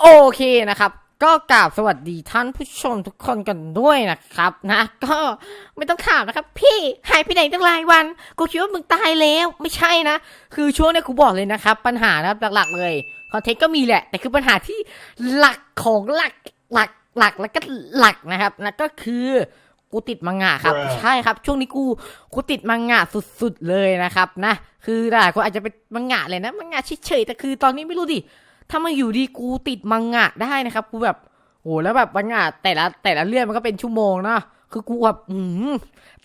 โอเคนะครับ ก็กราบสวัสดีท่านผู้ชมทุกคนกันด้วยนะครับนะ ก็ไม่ต้องถามนะครับ พี่หายไปไหนตั้งหลายวัน กูคิดว่ามึงตายแล้ว ไม่ใช่นะ คือช่วงเนี้ยกูบอกเลยนะครับ ปัญหานะครับหลักๆเลยคอนเทนต์ก็มีแหละ แต่คือปัญหาที่หลักของหลักหลักหลักแล้วก็หลักนะครับนะก็คือกูติดมังงะครับ Bruh ใช่ครับ ช่วงนี้กูกูติดมังงะสุดๆเลยนะครับนะ คือหลายคนอาจจะเป็นมังงะเลยนะมังงะเฉยๆแต่คือตอนนี้ไม่รู้ดิ ถ้ามาอยู่ดีกูติดมังงะได้นะครับ กูแบบโหแล้วแบบมังงะแต่ละแต่ละเรื่องมันก็เป็นชั่วโมงนะคือกูแบบอืม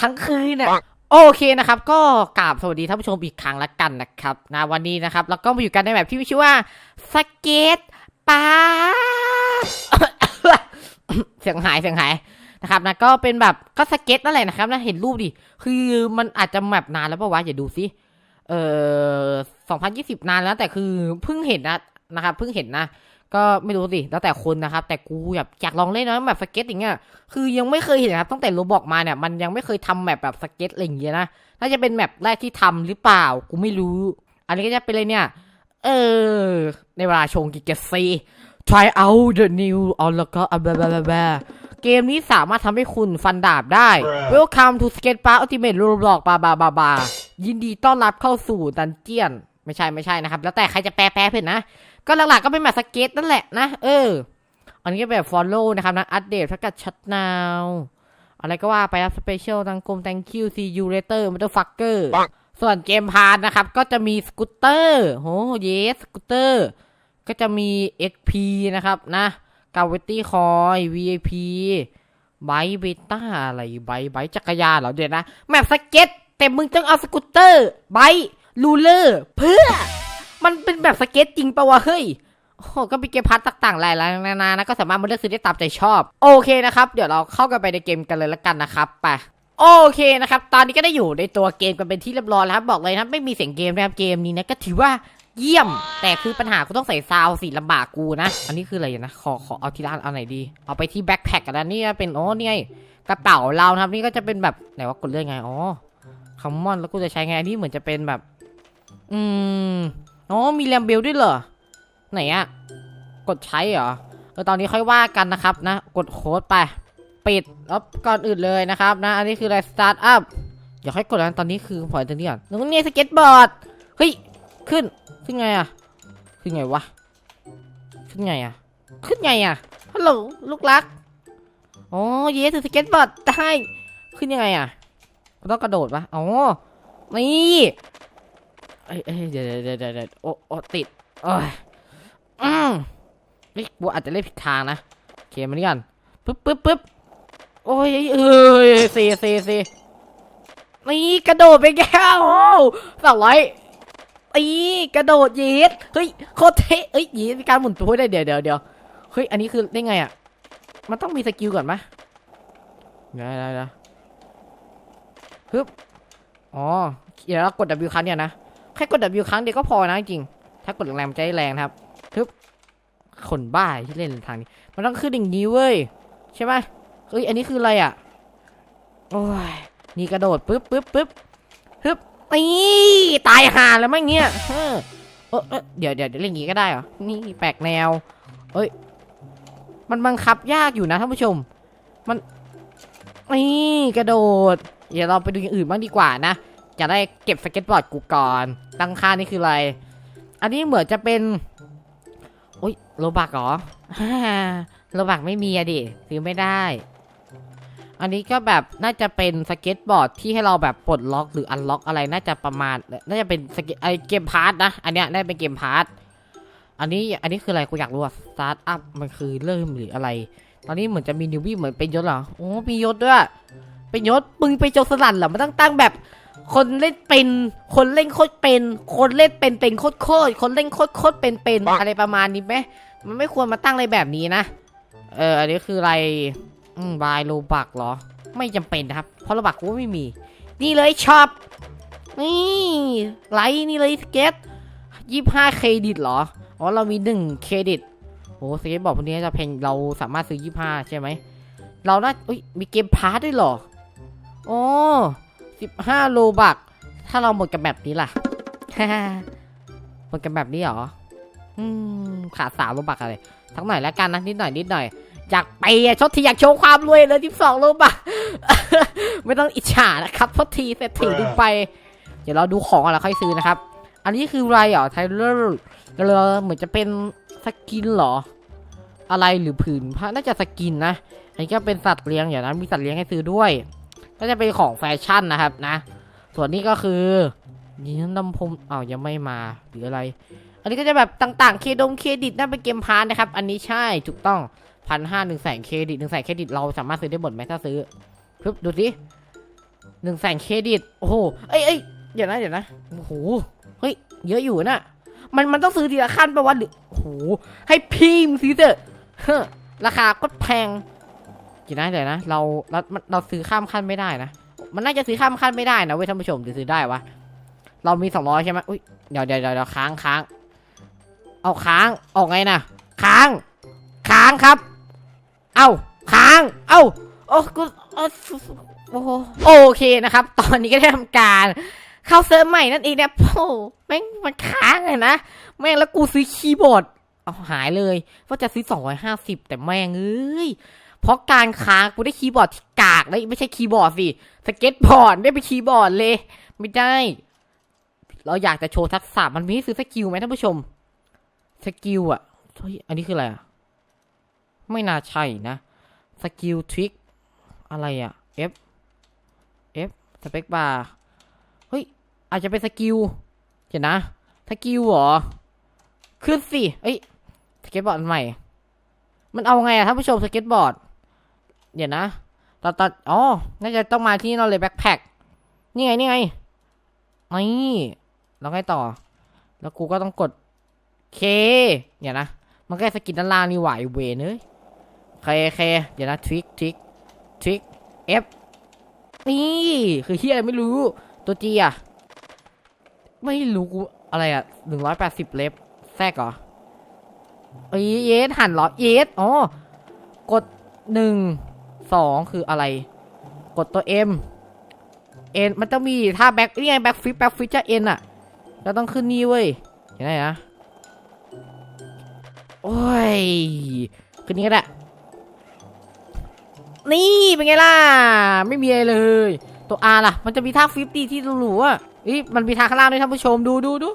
ทั้งคืนน่ะโอเคนะครับ ก็กราบสวัสดีท่านผู้ชมอีกครั้งละกันนะครับนะวันนี้นะครับ แล้วก็มาอยู่กันในแบบที่มีชื่อว่าสเก็ตปาเสียงหายเสียงหายนะครับนะก็เป็นแบบก็สเก็ตนั่นแหละนะครับนะเห็นรูปดิคือมันอาจจะแบบนานแล้วปะวะอย่าดูสิเออ2020นานแล้วแต่คือเพิ่งเห็นนะ นะครับเพิ่งเห็นนะ ก็ไม่รู้สิแล้วแต่คนนะครับ แต่กูแบบอยากลองเล่นนะแบบสเก็ตอย่างเงี้ยคือยังไม่เคยเห็นนะครับตั้งแต่โรบอกมาเนี่ยมันยังไม่เคยทำแบบแบบสเก็ตอะไรอย่างเงี้ยนะน่าจะเป็นแบบแรกที่ทำหรือเปล่ากูไม่รู้ อันนี้ก็จะเป็นเลยเนี่ย เออ ในเวลาชงกิเกซี try out the new เอาแล้วก็อะบลาบลาบลาเกมนี้สามารถทำให้คุณฟันดาบได้ Bruh Welcome to Skate Park Ultimate Roblox บาบาบาบายินดีต้อนรับเข้าสู่ดันเจียนไม่ใช่ไม่ใช่นะครับ แล้วแต่ใครจะแปลแปลเพื่อนนะ ก็หลักๆก็เป็นแบบสเก็ตนั่นแหละนะ เออ อันนี้ก็แบบ follow นะครับนะ อัปเดตพักกับชัดนาวอะไรก็ว่าไปครับ special ทางกรม thank you see you later motherfucker ปังส่วนเกมพาร์นะครับ ก็จะมีสกูตเตอร์โหเยสสกูตเตอร์ก็จะมี XP นะครับนะกาเวตี้คอย VIP ไบเบต้าอะไรไบไบจักรยานเหรอเดี๋ยวนะ แมปสเก็ตแต่มึงต้องเอาสกูตเตอร์ไบ ลูเลอร์เพื่อ มันเป็นแบบสเก็ตจริงปะวะเฮ้ยโอ้ก็มีเกมพาร์ทต่างๆหลายๆนานานะก็สามารถมาเลือกซื้อได้ตามใจชอบ โอเคนะครับ เดี๋ยวเราเข้ากันไปในเกมกันเลยละกันนะครับไปโอเคนะครับ ตอนนี้ก็ได้อยู่ในตัวเกมกันเป็นที่เรียบร้อยแล้วครับ บอกเลยนะไม่มีเสียงเกมนะครับ เกมนี้นะก็ถือว่าเยี่ยม แต่คือปัญหากูต้องใส่ซาวสิลำบากกูนะ อันนี้คืออะไรนะ ขอขอเอาทีละอันเอาไหนดี เอาไปที่แบ็คแพคกันนะนี่เป็น โอ้นี่ไงกระเป๋าเราครับ นี่ก็จะเป็นแบบ ไหนว่ากดเลื่อนไง อ๋อคัมมอน แล้วกูจะใช้ไง อันนี้เหมือนจะเป็นแบบ อืมอ๋อมีแรมเบลด้วยเหรอ ไหนอะกดใช้เหรอเออตอนนี้ค่อยว่ากันนะครับนะ กดโค้ดไป ปิดแล้วก่อนอื่นเลยนะครับนะ อันนี้คืออะไรสตาร์ทอัพอย่าค่อยกดนะตอนนี้คือพอยตรงนี้ก่อนตรงนี้สเก็ตบอร์ด เฮ้ย ขึ้น ขึ้นไงอะขึ้นไงวะ ขึ้นไงอะขึ้นไงอะฮัลโหลลูกรักอ๋อเยสสเก็ตบอร์ดได้ ขึ้นยังไงอะต้องกระโดดปะอ๋อ นี่ เอ้ยเอ้ยเดี๋ยวเดี๋ยวเดี๋ยวเดี๋ยวโอ้โอ้ติดโอ้ยอืมเฮ้ยกูอาจจะเล่นผิดทางนะโอเคมานี่กันปึ๊บปึ๊บปึ๊บโอ้ยเอ้ยเซเซเซนี่กระโดดไปแก้วสองร้อยตีกระโดดยีดเฮ้ยโคตรเท่เอ้ยยีดมีการหมุนตัวได้เดี๋ยวเดี๋ยวเดี๋ยวเฮ้ยอันนี้คือได้ไงอะมันต้องมีสกิลก่อนไหมเดี๋ยวเดี๋ยวเดี๋ยวฮึบอ๋อเดี๋ยวเรากด W ครั้งเนี่ยนะ ค่กด W ครั้งเดียวก็พอนะจริง ถ้ากดแรงๆมันจะได้แรงครับทึบคนบ้าที่เล่นทางนี้ มันต้องขึ้นอย่างนี้เว้ย ใช่ไหมเอ้ย อันนี้คืออะไรอะ โอ้ย นี่กระโดดปึ๊บปึ๊บปึ๊บฮึบนี่ตายห่าแล้วมั้งเงี้ยเออเดี๋ยวเดี๋ยวเดี๋ยวเล่นอย่างนี้ก็ได้เหรอ นี่แปลกแนว เอ้ย มันบังคับยากอยู่นะท่านผู้ชม มันนี่กระโดด เดี๋ยวเราไปดูอย่างอื่นบ้างดีกว่านะ จะได้เก็บสเก็ตบอร์ดกูก่อน ตั้งค่านี่คืออะไร อันนี้เหมือนจะเป็นโอ้ยโลบักเหรอโลบักไม่มีอะดิซื้อไม่ได้ อันนี้ก็แบบน่าจะเป็นสเก็ตบอร์ดที่ให้เราแบบปลดล็อกหรืออันล็อกอะไรน่าจะประมาณ น่าจะเป็นสเก็ตไอเกมพาร์ทนะ อันเนี้ยได้เป็นเกมพาร์ทอันนี้อันนี้คืออะไรกูอยากรู้อะสตาร์ทอัพมันคือเริ่มหรืออะไร ตอนนี้เหมือนจะมีนิวบี้เหมือนเป็นยศเหรอโอ้มียศด้วย เป็นยศมึงไปโจรสลัดเหรอมันต้องตั้งแบบ คนเล่นเป็น คนเล่นโคตรเป็น คนเล่นเป็นเป็นโคตรโคตรคนเล่นโคตรโคตรเป็นเป็นอะไรประมาณนี้ไหมมันไม่ควรมาตั้งอะไรแบบนี้นะ เอออันนี้คืออะไรอืมบายโลบักเหรอ ไม่จำเป็นนะครับ เพราะโลบักกูไม่มี นี่เลยช็อปนี่ไลท์นี่เลยสเก็ตยี่ห้าเครดิตเหรอ อ๋อเรามีหนึ่งเครดิตโอ้สเก็ตบอกพวกนี้จะเพลงเราสามารถซื้อยี่ห้าใช่ไหม เราน่าอุ้ยมีเกมพาร์ทด้วยเหรอโอ้ สิบห้าโลบัก ถ้าเราหมดกับแบบนี้ล่ะ หมดกับแบบนี้เหรอ อืม ขาดสามโลบักอะไรทั้งหน่อยแล้วกันนะนิดหน่อยนิดหน่อยอยากไปอะชดทีอยากโชว์ความรวยเลยที่สองรูปอะไม่ต้องอิจฉานะครับชดทีเศรษฐีดูไป เดี๋ยวเราดูของอนแล้วค่อยซื้อนะครับ อันนี้คืออะไรเหรอไทเลอร์เหมือนจะเป็นสกินเหรอ อะไรหรือผืนผ้าน่าจะสกินนะอันนี้ก็เป็นสัตว์เลี้ยงอย่างนั้นมีสัตว์เลี้ยงให้ซื้อด้วย ก็จะเป็นของแฟชั่นนะครับนะ ส่วนนี้ก็คือยินน้ำพรมอ้าวยังไม่มาหรืออะไร อันนี้ก็จะแบบต่างๆ เครดงเครดิตนั่นเป็นเกมพาร์นะครับ อันนี้ใช่ถูกต้องพันห้าหนึ่งแสนเครดิตหนึ่งแสนเครดิตเราสามารถซื้อได้หมดไหมถ้าซื้อปึ๊บดูสิหนึ่งแสนเครดิต โอ้โหเอ้ยเอ้ยเดี๋ยวนะเดี๋ยวนะโอ้โหเฮ้ยเยอะอยู่นะมันมันต้องซื้อทีละขั้นปะวะหรือโอ้โหให้พิมพ์ซื้อเถอะราคาก็แพง เดี๋ยวนะเดี๋ยวนะเราเราเราซื้อข้ามขั้นไม่ได้นะมันน่าจะซื้อข้ามขั้นไม่ได้นะเว้ยท่านผู้ชมหรือซื้อได้วะเรามีสองร้อยใช่ไหมอุ้ยเดี๋ยวเดี๋ยวเดี๋ยวค้างค้างเอาค้างออกไงนะค้าง ค้างครับ เอ้าค้าง เอ้าโอ้กูโอ้โหโอเคนะครับ ตอนนี้ก็ได้ทำการเข้าเซิร์ฟใหม่นั่นเองนะโอ้แม่งมันค้างเลยนะแม่งแล้วกูซื้อคีย์บอร์ดเอาหายเลยว่าจะซื้อ 250 แต่แม่งเอ้ย เพราะการค้างกูได้คีย์บอร์ดที่กากเลยไม่ใช่คีย์บอร์ดสิสเก็ตบอร์ดได้ไปนคีย์บอร์ดเลย ไม่ได้ เราอยากจะโชว์ทักษะมันมีให้ซื้อสกิลไหมท่านผู้ชมสกิลอะเฮ้ยอันนี้คืออะไรอะไม่น่าใช่นะสกิลทริกอะไรอะ F F สเปคบาร์เฮ้ย อาจจะเป็นสกิลเดี๋ยวนะสกิลเหรอขึ้นสิเอ้ยสเก็ตบอร์ดใหม่ มันเอาไงอะท่านผู้ชมสเก็ตบอร์ด เดี๋ยวนะตอนตอนอ๋อ น่าจะต้องมาที่นี่เราเลยแบ็คแพ็คนี่ไง นี่ไง นี่แล้วไงต่อ แล้วกูก็ต้องกดเคเดี๋ยวนะ มันก็สกินด้านล่างนี่ไหวายเวนเอ้ยเคเคเดี๋ยวนะทริกทริกทริก F นี่ คือเฮียอะไรไม่รู้ ตัวจีอะไม่รู้กูอะไรอะหนึ่งร้อยแปดสิบเล็บแทรกเหรอเอเยสหันเหรอเยสอ๋อกดหนึ่ง สองคืออะไร กดตัว M เอ็นมันต้องมีถ้าแบ็คนี่ไงแบ็คฟิปแบ็คฟิปจะเอ็นอะเราต้องขึ้นนี่เว้ยเห็นไหมนะโอ้ยขึ้นนี้ก็ได้นี่เป็นไงล่ะ ไม่มีอะไรเลย ตัว R ล่ะ มันจะมีท่าฟิฟตี้ที่หรูอะอีมันมีทางข้างล่างด้วยท่านผู้ชมดูดูดู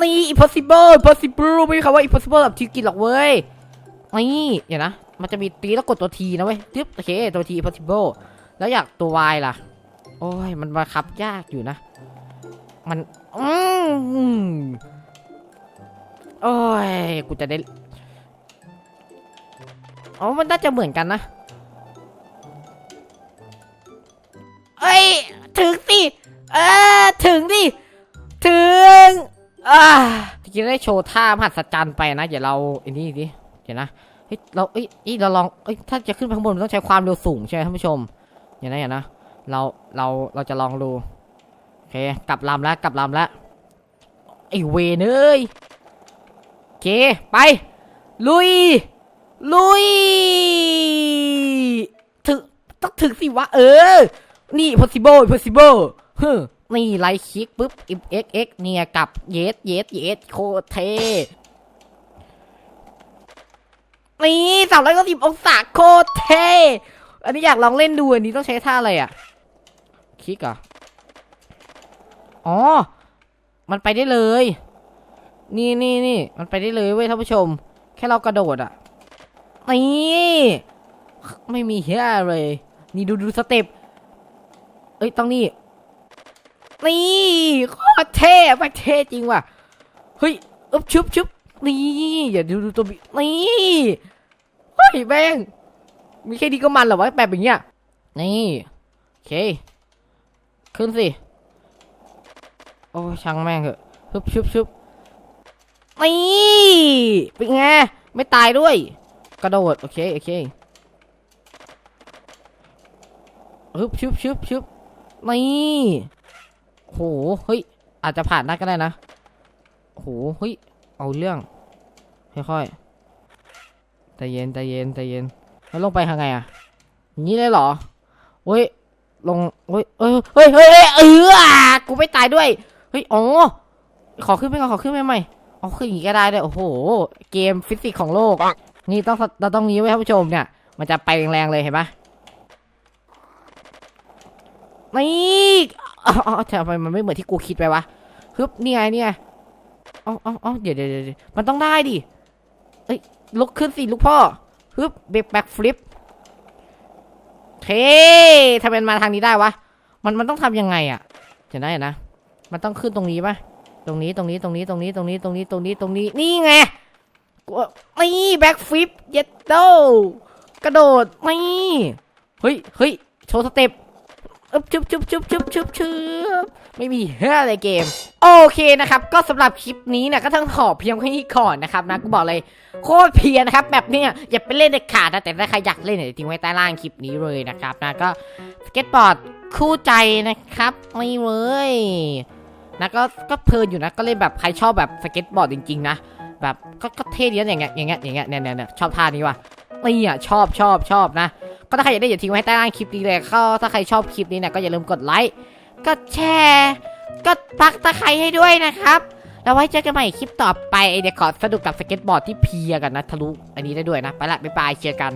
นี่ impossible impossible ไม่มีคำว่า impossible แบบทีกินหรอกเว้ย นี่เดี๋ยวนะ มันจะมีตีแล้วกดตัวทีนะเว้ยตึ๊บโอเคตัวที possible แล้วอยากตัว Y ล่ะ โอ้ย มันบังคับยากอยู่นะ มัน อืมโอ้ย กูจะได้ อ๋อ มันน่าจะเหมือนกันนะ เอ้ย ถึงสิ เออ ถึงดิ ถึง อ่าตะกี้ได้โชว์ท่ามหัศจรรย์ไปนะ เดี๋ยวเราอันนี้ดิ ดี๋ยวนะเฮ้ยเราเอ้ยเราลองเอ้ยถ้าจะขึ้นไปข้างบนต้องใช้ความเร็วสูงใช่ไหมท่านผู้ชมเดี๋ยวนะเดี๋ยวนะเราเราเราจะลองดูโอเคกลับลำแล้วกลับลำแล้วไอเวนเอ้ยโอเคไป ลุย ลุยถึงต้องถึงสิวะเออ นี่ possible possible เฮ้อนี่ไลค์คลิกปุ๊บ x x เนี่ยกับเยสเยสเยสโคเท นี่สามร้อยเก้าสิบองศาโคตรเทอันนี้อยากลองเล่นดูอันนี้ต้องใช้ท่าอะไรอะ คลิกเหรอะอ๋อ มันไปได้เลย นี่นี่นี่มันไปได้เลยเว้ยท่านผู้ชม แค่เรากระโดดอะ นี่ ไม่มีเฮียเลย นี่ดูดูสเต็ป เอ้ยต้องนี่ นี่โคตรเท่ไปเท่จริงว่ะ เฮ้ย อึบชุบชุบ นี่อย่าดูดูตัวบินี่เฮ้ยแบงมีแค่นี้ก็มันเหรอวะแบบอย่างเงี้ยนี่โอเค ขึ้นสิ โอ้ช่างแม่งเถอะชุบชุบชุบนี่เป็นไงไม่ตายด้วย กระโดด โอเค โอเคฮึบชุบชุบชุบนี่โหเฮ้ยอาจจะผ่านได้ก็ได้นะโหเฮ้ย เอาเรื่อง ค่อยๆใจเย็นใจเย็นใจเย็น แล้วลงไปทางไงอะอย่างนี้เลยเหรอเฮ้ย ลงเฮ้ยเอ้ยเฮ้ยเฮ้ยเฮ้ยเออกูไม่ตายด้วย เฮ้ย อ๋อ ขอขึ้นไปก่อน ขอขึ้นไปใหม่เอ๋อขึ้นอย่างนี้ก็ได้ด้วยโอ้โห เกมฟิสิกส์ของโลก นี่ต้องเราต้องนี้ไว้ท่านผู้ชมเนี่ย มันจะไปแรงๆเลยเห็นปะนี่อ๋ออทำไมมันไม่เหมือนที่กูคิดไปวะฮึบนี่ไงนี่ไง อ๋ออ๋ออ๋อเดี๋ยวเดี๋ยวเดี๋ยวมันต้องได้ดิ เอ้ย ลุกขึ้นสิลูกพ่อ ฮึบเบรกแบ็กฟลิปเท่ทำไมมันมาทางนี้ได้วะ มันมันต้องทำยังไงอะเห็นได้นะ มันต้องขึ้นตรงนี้ปะตรงนี้ตรงนี้ตรงนี้ตรงนี้ตรงนี้ตรงนี้ตรงนี้ตรงนี้ นี่ไงนี่แบ็กฟลิปเย็ดโตกระโดดนี่เฮ้ยเฮ้ยโชว์สเต็ป อึบชุบชุบชุบชุบชุบชุบไม่มีเฮ้ยอะไรเกม โอเคนะครับ ก็สำหรับคลิปนี้เนี่ยก็ต้องขอเพียงแค่นี้ก่อนนะครับนะกูบอกเลยโคตรเพลียนะครับแบบเนี้ยอย่าไปเล่นเด็ดขาดนะแต่ถ้าใครอยากเล่นเนี่ยทิ้งไว้ใต้ล่างคลิปนี้เลยนะครับนะก็สเก็ตบอร์ดคู่ใจนะครับไม่เว้ยนะก็ก็เพลินอยู่นะก็เล่นแบบใครชอบแบบสเก็ตบอร์ดจริงๆนะแบบก็ก็เท่ดีนะอย่างเงี้ยอย่างเงี้ยอย่างเงี้ยเนี่ยเนี่ยเนี่ยชอบท่านี้ว่ะนี่อะชอบชอบชอบนะ ก็ถ้าใครอยากได้อย่าทิ้งไว้ให้ใต้ล่างคลิปนี้เลยก็ถ้าใครชอบคลิปนี้เนี่ยก็อย่าลืมกดไลค์กดแชร์กดปักตะไคร้ให้ด้วยนะครับแล้วไว้เจอกันใหม่คลิปต่อไปเดี๋ยวขอสนุกกับสเก็ตบอร์ดที่เพียกันนะทะลุอันนี้ได้ด้วยนะไปละบ๊ายบายเจอกัน